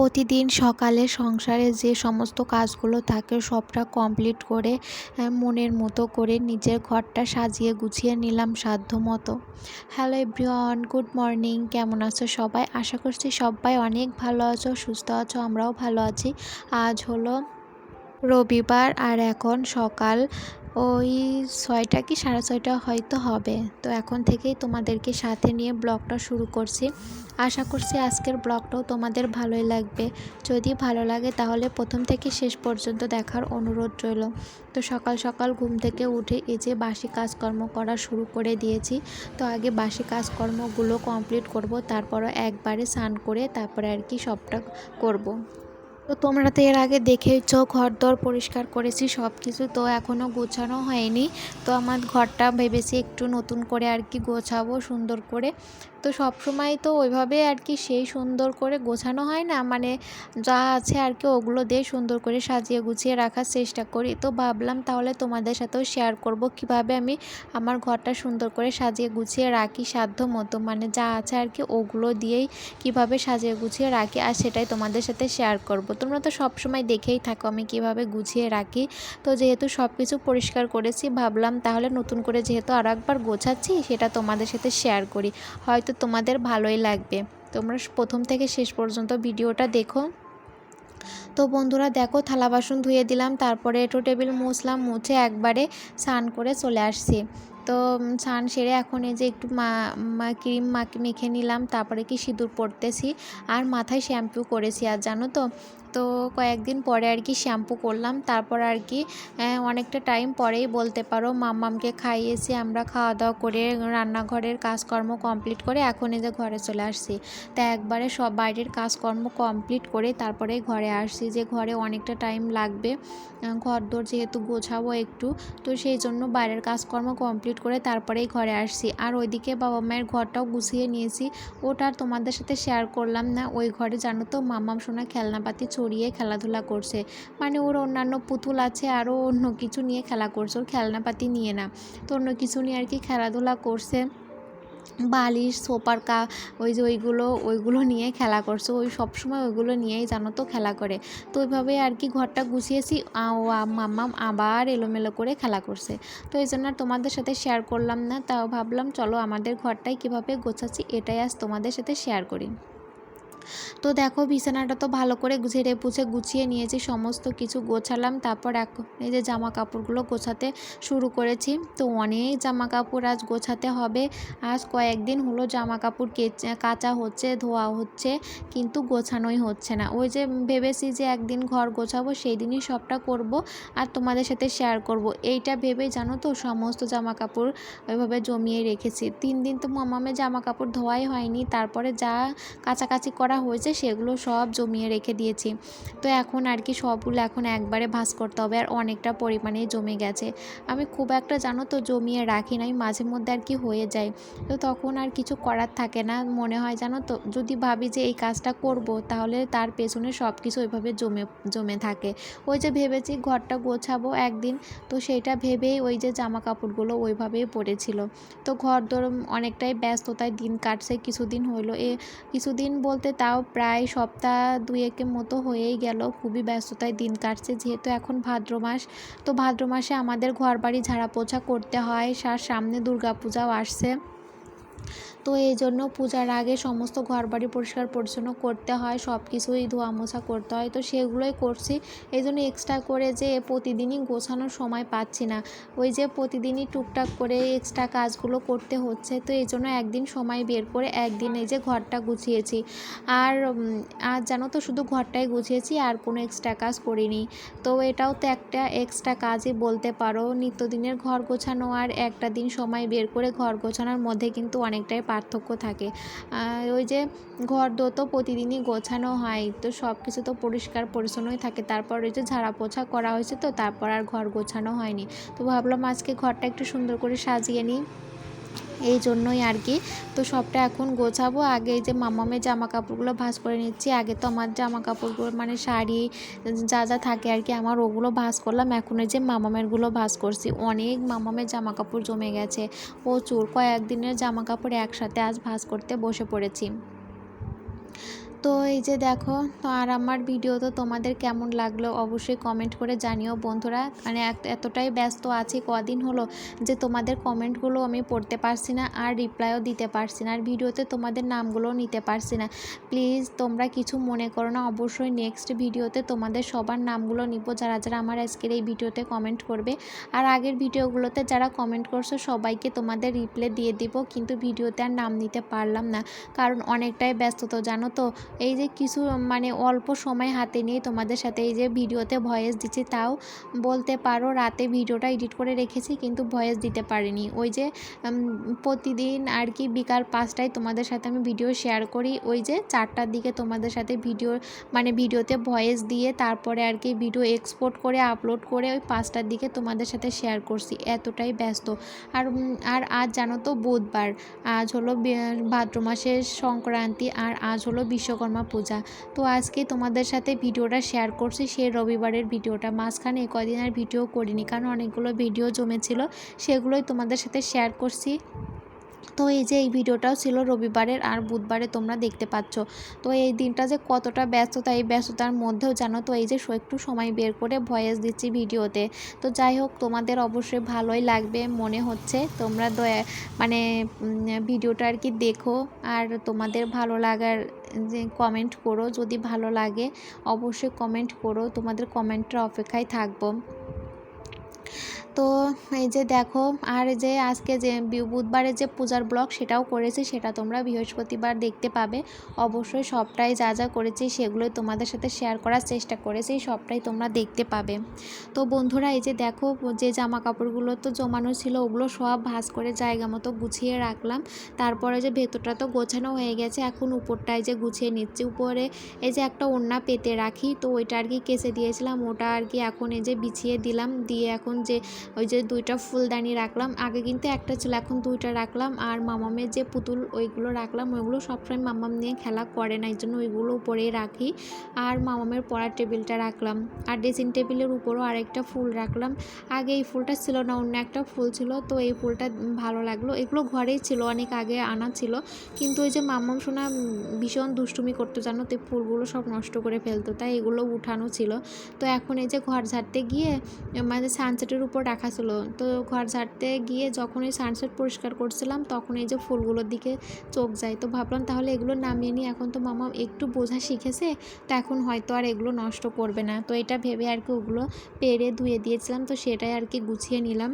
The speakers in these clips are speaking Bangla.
প্রতিদিন সকালে সংসারে যে সমস্ত কাজগুলো থাকে সবটা কমপ্লিট করে মনের মতো করে নিজের ঘরটা সাজিয়ে গুছিয়ে নিলাম সাধ্য মতো। হ্যালো এভরিওয়ান গুড মর্নিং কেমন আছো সবাই? আশা করছি সবাই অনেক ভালো আছো, সুস্থ আছো, আমরাও ভালো আছি। আজ হলো রবিবার আর এখন সকাল ওই ছয়টা কি সাড়ে ছয়টা হয়তো হবে। তো এখন থেকেই তোমাদেরকে সাথে নিয়ে ব্লগটা শুরু করছি। আশা করছি আজকের ব্লগটাও তোমাদের ভালোই লাগবে। যদি ভালো লাগে তাহলে প্রথম থেকে শেষ পর্যন্ত দেখার অনুরোধ রইল। তো সকাল সকাল ঘুম থেকে উঠে এই যে বাসি কাজকর্ম করা শুরু করে দিয়েছি। তো আগে বাসি কাজকর্মগুলো কমপ্লিট করব তারপরে একবারে স্নান করে তারপরে আর কি সবটা করব। তো তোমরা তো এর আগে দেখেছ ঘর দর পরিষ্কার করেছি সব কিছু তো এখনও গোছানো হয়নি। তো আমার ঘরটা ভেবেছি একটু নতুন করে আর কি গোছাবো, সুন্দর করে। তো সব সময় তো ওইভাবে আর কি সেই সুন্দর করে গোছানো হয় না। মানে যা আছে আর কি ওগুলো দিয়ে সুন্দর করে সাজিয়ে গুছিয়ে রাখার চেষ্টা করি। তো ভাবলাম তাহলে তোমাদের সাথেও শেয়ার করব কীভাবে আমি আমার ঘরটা সুন্দর করে সাজিয়ে গুছিয়ে রাখি সাধ্য মতো মানে যা আছে আর কি ওগুলো দিয়েই কীভাবে সাজিয়ে গুছিয়ে রাখি আর সেটাই তোমাদের সাথে শেয়ার করব। তোমরা তো সব সময় দেখেই থাকো আমি কীভাবে গুছিয়ে রাখি। তো যেহেতু সব কিছু পরিষ্কার করেছি, ভাবলাম তাহলে নতুন করে যেহেতু আর একবার গোছাচ্ছি সেটা তোমাদের সাথে শেয়ার করি। হয়তো তো তোমাদের ভালোই লাগবে। তোমরা প্রথম থেকে শেষ পর্যন্ত ভিডিওটা দেখো। তো বন্ধুরা দেখো, থালা বাসন ধুয়ে দিলাম, তারপরে এটো টেবিল মুছলাম, মুছে একবারে স্নান করে চলে আসছি। তো স্নান সেরে এখন এই যে একটু মা ক্রিম মেখে নিলাম, তারপরে কি সিঁদুর পরতেছি আর মাথায় শ্যাম্পু করেছি, আর জানো তো? তো কয়েকদিন পরে আর কি শ্যাম্পু করলাম, তারপর আর কি অনেকটা টাইম পরেই বলতে পারো মাম্মামকে খাইয়েছি, আমরা খাওয়া দাওয়া করে রান্নাঘরের কাজকর্ম কমপ্লিট করে এখন এই যে ঘরে চলে আসছি। তা একবারে সব বাইরের কাজকর্ম কমপ্লিট করে তারপরে ঘরে আসছি, যে ঘরে অনেকটা টাইম লাগবে ঘর দোর যেহেতু গোছাবো একটু, তো সেই জন্য বাইরের কাজকর্ম কমপ্লিট করে তারপরেই ঘরে আসছি। আর ওইদিকে বাবা মায়ের ঘরটাও গুছিয়ে নিয়েছি। ওটা আর তোমাদের সাথে শেয়ার করলাম না। ওই ঘরে জানো তো মামাম সোনা খেলনাপাতি ছড়িয়ে খেলাধুলা করছে। মানে ওর অন্যান্য পুতুল আছে, আরও অন্য কিছু নিয়ে খেলা করছে। ওর খেলনাপাতি নিয়ে না। তো অন্য কিছু নিয়ে আর কি খেলাধুলা করছে। বালিশ সোপার কা ওই যে ওইগুলো ওইগুলো নিয়ে খেলা করছে। ওই সব সময় ওইগুলো নিয়েই জানো তো খেলা করে। তো ওইভাবে আর কি ঘরটা গুছিয়েছি। ও মাম্মাম আবার এলোমেলো করে খেলা করছে। তো এই জন্য তোমাদের সাথে শেয়ার করলাম না। তাও ভাবলাম, চলো আমাদের ঘরটাই কীভাবে গোছাচ্ছি, এটাই আজ তোমাদের সাথে শেয়ার করি। তো দেখো বিছানাটা তো ভালো করে ঝেড়ে পুছে গুছিয়ে নিয়েছি, সমস্ত কিছু গোছালাম। তারপর এখন এই যে জামা কাপড়গুলো গোছাতে শুরু করেছি। তো অনেক জামা কাপড় আজ গোছাতে হবে। আজ কয়েকদিন হলো জামা কাপড় কাচা হচ্ছে, ধোয়া হচ্ছে, কিন্তু গোছানোই হচ্ছে না। ওই যে ভেবেছি যে একদিন ঘর গোছাবো, সেই দিনই সবটা করব আর তোমাদের সাথে শেয়ার করব। এইটা ভেবে জানো তো সমস্ত জামা কাপড় ওইভাবে জমিয়ে রেখেছি। তিন দিন তো মামামে জামা কাপড় ধোয়াই হয়নি, তারপরে যা কাছাকাছি করা হয়েছে, সেগুলো সব জমিয়ে রেখে দিয়েছি। তো এখন আর কি সবগুলো এখন একবারে ভাস করতে হবে আর অনেকটা পরিমাণে জমে গেছে। আমি খুব একটা জানো তো জমিয়ে রাখি নাই মাঝে মধ্যে আর কি হয়ে যায় তো তখন আর কিছু করার থাকে না, মনে হয় জানো তো, যদি ভাবি যে এই কাজটা করব তাহলে তার পেছনে সব কিছু ওইভাবে জমে জমে থাকে। ওই যে ভেবেছি ঘরটা গোছাবো একদিন, তো সেইটা ভেবেই ওই যে জামা কাপড়গুলো ওইভাবেই পড়েছিল। তো ঘর ধর অনেকটাই ব্যস্ততায় দিন কাটছে, কিছুদিন হইল। এ কিছুদিন বলতে তাও প্রায় সপ্তাহ দুয়েকের মতো হয়েই গেল। খুবই ব্যস্ততায় দিন কাটছে, যেহেতু এখন ভাদ্র মাস। তো ভাদ্র মাসে আমাদের ঘর বাড়ি ঝাড়া পোছা করতে হয়, সার সামনে দুর্গাপূজাও আসছে। তো এই জন্য পূজার আগে সমস্ত ঘর বাড়ি পরিষ্কার পরিচ্ছন্ন করতে হয় সব কিছুই ধোয়া মোছা করতে হয়। তো সেগুলোই করছি। এই জন্য এক্সট্রা করে যে প্রতিদিনই গোছানোর সময় পাচ্ছি না। ওই যে প্রতিদিনই টুকটাক করে এক্সট্রা কাজগুলো করতে হচ্ছে। তো এই জন্য একদিন সময় বের করে একদিন এই যে ঘরটা গুছিয়েছি। আর আর জানো তো শুধু ঘরটাই গুছিয়েছি, আর কোনো এক্সট্রা কাজ করিনি। তো এটাও তো একটা এক্সট্রা কাজই বলতে পারো। নিত্যদিনের ঘর গোছানো আর একটা দিন সময় বের করে ঘর গোছানোর মধ্যে কিন্তু অনেকটাই পার্থক্য থাকে। ওই যে ঘর দো তো প্রতিদিনই গোছানো হয়, তো সব কিছু তো পরিষ্কার পরিচ্ছন্নই থাকে। তারপর ওই যে ঝাড়া পোছা করা হয়েছে তো, তারপর আর ঘর গোছানো হয়নি। তো ভাবলাম আজকে ঘরটা একটু সুন্দর করে সাজিয়ে নিই। এই জন্যই আর কি। তো সবটা এখন গোছাবো। আগে যে মামামের জামা কাপড়গুলো ভাঁজ করে নিচ্ছি। আগে তো আমার জামা কাপড়গুলো মানে শাড়ি, যা যা থাকে আর কি, আমার ওগুলো ভাঁজ করলাম। এখন যে মামামেরগুলো ভাঁজ করছি। অনেক মামামের জামা কাপড় জমে গেছে। প্রচুর। কয়েকদিনের জামা কাপড় একসাথে আজ ভাঁজ করতে বসে পড়েছি। তো এই যে দেখো আর আমার ভিডিও তো তোমাদের কেমন লাগল অবশ্যই কমেন্ট করে জানিও বন্ধুরা। মানে এতটাই ব্যস্ত আছি, কদিন হলো যে তোমাদের কমেন্টগুলো আমি পড়তে পারছি না আর রিপ্লাইও দিতে পারছি না, আর ভিডিওতে তোমাদের নামগুলোও নিতে পারছি না। প্লিজ তোমরা কিছু মনে করো না, অবশ্যই নেক্সট ভিডিওতে তোমাদের সবার নামগুলো নিব, যারা যারা আমার আজকের এই ভিডিওতে কমেন্ট করবে। আর আগের ভিডিওগুলোতে যারা কমেন্ট করছ, সবাইকে তোমাদের রিপ্লাই দিয়ে দিব, কিন্তু ভিডিওতে আর নাম নিতে পারলাম না, কারণ অনেকটাই ব্যস্ত তো, জানো তো। এই যে কিছু মানে অল্প সময় হাতে নিয়ে তোমাদের সাথে এই যে ভিডিওতে ভয়েস দিচ্ছি, তাও বলতে পারো রাতে ভিডিওটা এডিট করে রেখেছি কিন্তু ভয়েস দিতে পারিনি। ওই যে প্রতিদিন আর কি বিকাল পাঁচটায় তোমাদের সাথে আমি ভিডিও শেয়ার করি। ওই যে চারটার দিকে তোমাদের সাথে ভিডিও মানে ভিডিওতে ভয়েস দিয়ে তারপরে আর কি ভিডিও এক্সপোর্ট করে আপলোড করে ওই পাঁচটার দিকে তোমাদের সাথে শেয়ার করছি। এতটাই ব্যস্ত। আর আর আজ জানো তো বুধবার, আজ হলো ভাদ্র মাসের সংক্রান্তি আর আজ হলো বিশ্বকর্মা পূজা। তো আজকে তোমাদের সাথে ভিডিওটা শেয়ার করছি সেই রবিবারের ভিডিওটা। মাঝখানে কদিন আর ভিডিও করিনি, কারণ অনেকগুলো ভিডিও জমেছিল, সেগুলোই তোমাদের সাথে শেয়ার করছি। তো এই যে এই ভিডিওটাও ছিল রবিবারের আর বুধবারে তোমরা দেখতে পাচ্ছ। তো এই দিনটা যে কতটা ব্যস্ততা, এই ব্যস্ততার মধ্যেও জানো তো এই যে একটু সময় বের করে ভয়েস দিচ্ছি ভিডিওতে। তো যাই হোক, তোমাদের অবশ্যই ভালোই লাগবে, মনে হচ্ছে। তোমরা দয়া মানে ভিডিওটা আর কি দেখো। আর তোমাদের ভালো লাগার, যে কমেন্ট করো, যদি ভালো লাগে, অবশ্যই কমেন্ট করো। তোমাদের কমেন্টের অপেক্ষায় থাকব। তো এই যে দেখো, আর যে আজকে যে বি- বুধবারে যে পূজার ব্লগ সেটাও করেছি, সেটা তোমরা বৃহস্পতিবার দেখতে পাবে। অবশ্যই সবটাই যা যা করেছি সেগুলোই তোমাদের সাথে শেয়ার করার চেষ্টা করেছি, সবটাই তোমরা দেখতে পাবে। তো বন্ধুরা, এই যে দেখো, যে জামা কাপড়গুলো তো জমানো ছিল, ওগুলো সব ভাঁজ করে জায়গা মতো গুছিয়ে রাখলাম। তারপরে যে ভেতরটা তো গোছানো হয়ে গেছে, এখন উপরটায় যে গুছিয়ে নিচ্ছি। উপরে এই যে একটা ওড়না পেতে রাখি, তো ওইটা আর কি কেচে দিয়েছিলাম, ওটা আর কি এখন এই যে বিছিয়ে দিলাম। দিয়ে এখন যে ওই যে দুইটা ফুলদানি রাখলাম। আগে কিন্তু একটা ছিল এখন দুইটা রাখলাম। আর মামামের যে পুতুল ওইগুলো রাখলাম। ওইগুলো সবসময় মামাম নিয়ে খেলা করে না এই জন্য ওইগুলো উপরেই রাখি। আর মামামের পড়ার টেবিলটা রাখলাম। আর ড্রেসিং টেবিলের উপরও আরেকটা ফুল রাখলাম। আগে এই ফুলটা ছিল না অন্য একটা ফুল ছিল। তো এই ফুলটা ভালো লাগল। এগুলো ঘরেই ছিল অনেক আগে আনা ছিল। কিন্তু ওই যে মামাম উম, ভীষণ দুষ্টুমি করতো জানো? তো ফুলগুলো সব নষ্ট করে ফেলতো তাই এগুলো উঠানো ছিল। তো এখন এই যে ঘর ঝাড়তে গিয়ে মানে সানসেটের উপর রাখা ছিল তো ঘর ঝাড়তে গিয়ে যখন ওই সানসেট পরিষ্কার করছিলাম তখন এই যে ফুলগুলোর দিকে চোখ যায়। তো ভাবলাম, তাহলে এগুলো নামিয়ে নিই। এখন তো মামা একটু বোঝা শিখেছে, তো এখন হয়তো আর এগুলো নষ্ট করবে না। তো এটা ভেবে আর কি ওগুলো পেরে ধুয়ে দিয়েছিলাম। তো সেটাই আর কি গুছিয়ে নিলাম।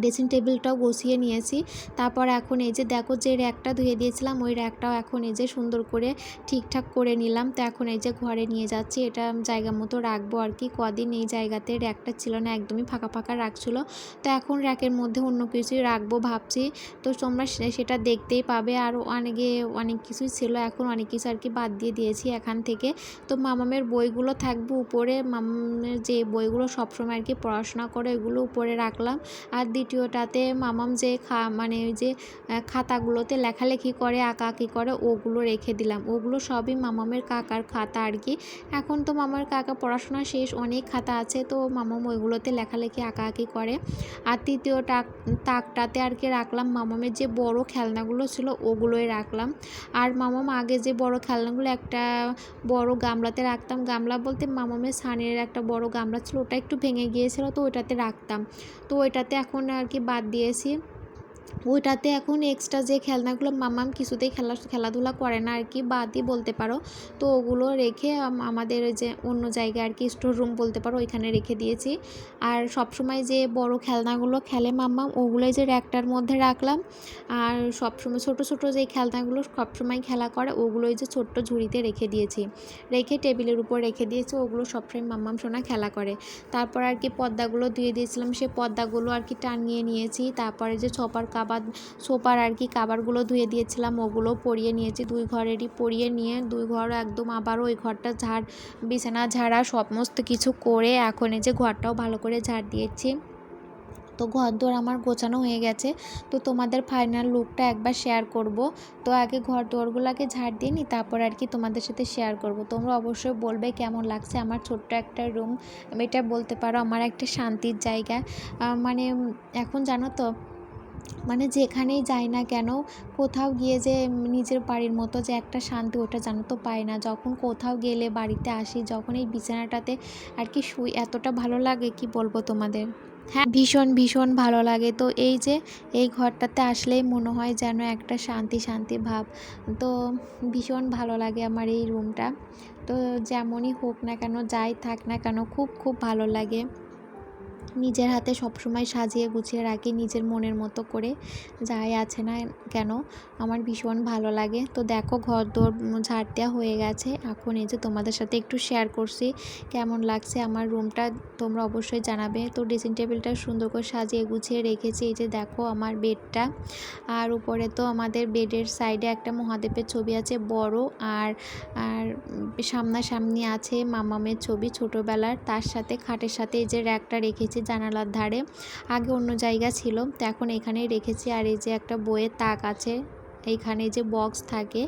ড্রেসিং টেবিলটাও বসিয়ে নিয়েছি। তারপর এখন এই যে দেখো যে র্যাকটা ধুয়ে দিয়েছিলাম, ওই র্যাকটাও এখন এই যে সুন্দর করে ঠিকঠাক করে নিলাম। তো এখন এই যে ঘরে নিয়ে যাচ্ছি, এটা জায়গা মতো রাখব আর কি। কদিন এই জায়গাতে র্যাকটা ছিল না, একদমই ফাঁকা ফাঁকা রাখছিল। তো এখন র্যাকের মধ্যে অন্য কিছুই রাখব ভাবছি। তো তোমরা সেটা দেখতেই পাবে। আর অনেকে, অনেক কিছুই ছিল, এখন অনেক কিছু আর কি বাদ দিয়ে দিয়েছি এখান থেকে। তো মামামের বইগুলো থাকবে উপরে। মামামের যে বইগুলো সবসময় আর কি পড়াশোনা করে ওইগুলো উপরে রাখলাম। আর দ্বিতীয়টাতে মামাম যে খা মানে ওই যে খাতাগুলোতে লেখালেখি করে আঁকা আঁকাআঁকি করে, ওগুলো রেখে দিলাম। ওগুলো সবই মামামের কাকার খাতা আর কি। এখন তো মামার কাকা পড়াশোনা শেষ, অনেক খাতা আছে, তো মামাম ওইগুলোতে লেখালেখি, আঁকাআঁকি করে। আর তৃতীয় টাক, তাকটাতে আর কি রাখলাম, মামামের যে বড় খেলনাগুলো ছিল, ওগুলোই রাখলাম। আর মামাম আগে যে বড় খেলনাগুলো, একটা বড় গামলাতে রাখতাম। গামলা বলতে মামামের সানের একটা বড় গামলা ছিল, ওটা একটু ভেঙে গিয়েছিল, তো ওইটাতে রাখতাম। তো ওইটাতে এখন আর কি বাদ দিয়েছি ওইটাতে এখন এক্সট্রা যে খেলনাগুলো মামাম কিছুতেই খেলা, খেলাধুলা করে না আর কি বাদই বলতে পারো। তো ওগুলো রেখে আমাদের যে অন্য জায়গায় আর কি স্টোর রুম বলতে পারো, ওইখানে রেখে দিয়েছি। আর সবসময় যে বড় খেলনাগুলো খেলে মাম্মাম ওগুলোই যে র্যাকটার মধ্যে রাখলাম। আর সবসময় ছোট ছোট যে খেলনাগুলো সবসময় খেলা করে, ওগুলোই যে ছোট্ট ঝুড়িতে রেখে দিয়েছি। রেখে টেবিলের উপর রেখে দিয়েছি, ওগুলো সবসময় মাম্মাম সোনা খেলা করে। তারপর আর কি পর্দাগুলো ধুয়ে দিয়েছিলাম, সে পর্দাগুলো আর কি টানিয়ে নিয়েছি। তারপরে যে ছপার কাবার সোপার আর কি কাবারগুলো ধুয়ে দিয়েছিলাম, ওগুলো পরিয়ে নিয়েছি দুই ঘরেরই, পরিয়ে নিয়ে দুই ঘর একদম আবারও ওই ঘরটা ঝাড়, বিছানা ঝাড়া সমস্ত কিছু করে এখন এই যে ঘরটাও ভালো করে ঝাড় দিয়েছি। তো ঘর দোর আমার গোছানো হয়ে গেছে, তো তোমাদের ফাইনাল লুকটা একবার শেয়ার করব। তো আগে ঘর দোরগুলো আগে ঝাড় দিয়ে নিই তারপর আর কি তোমাদের সাথে শেয়ার করব। তোমরা অবশ্যই বলবে কেমন লাগছে আমার ছোট্ট একটা রুম এটা বলতে পারো আমার একটা শান্তির জায়গা। মানে এখন জানো তো মানে যেখানেই যাই না কেন, কোথাও গিয়ে যে নিজের বাড়ির মতো যে একটা শান্তি ওটা জানো তো পাই না। যখন কোথাও গেলে বাড়িতে আসি, যখন এই বিছানাটাতে আর কি শুই, এতটা ভালো লাগে কি বলব তোমাদের? হ্যাঁ ভীষণ ভীষণ ভালো লাগে। তো এই যে এই ঘরটাতে আসলেই মনে হয় যেন একটা শান্তি শান্তি ভাব। তো ভীষণ ভালো লাগে আমার এই রুমটা তো যেমনই হোক না কেন, যাই থাক না কেন, খুব খুব ভালো লাগে। নিজের হাতে সবসময় সাজিয়ে গুছিয়ে রাখি, নিজের মনের মতো করে। যাই আছে না কেন, আমার ভীষণ ভালো লাগে। তো দেখো ঘর দোর ঝাড় দেওয়া হয়ে গেছে। এখন এই যে তোমাদের সাথে একটু শেয়ার করছি, কেমন লাগছে আমার রুমটা তোমরা অবশ্যই জানাবে। তো ড্রেসিং টেবিলটা সুন্দর করে সাজিয়ে গুছিয়ে রেখেছি, এই যে দেখো আমার বেডটা আর উপরে তো আমাদের বেডের সাইডে একটা মহাদেবের ছবি আছে, বড় আর আর সামনাসামনি আছে মামামের ছবি ছোটোবেলার। তার সাথে খাটের সাথে এই যে র্যাকটা রেখেছি জানালার ধারে। আগে অন্য জায়গা ছিল, তো এখন এখানেই রেখেছি। আর এই যে একটা বইয়ের তাক আছে, এইখানে যে বক্স থাকে,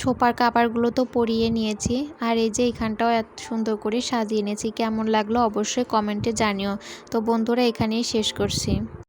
ছোপার কাপড়গুলো তো পরিয়ে নিয়েছি। আর এই যে এখানটাও এত সুন্দর করে সাজিয়ে এনেছি। কেমন লাগল অবশ্যই কমেন্টে জানিও। তো বন্ধুরা, এখানেই শেষ করছি।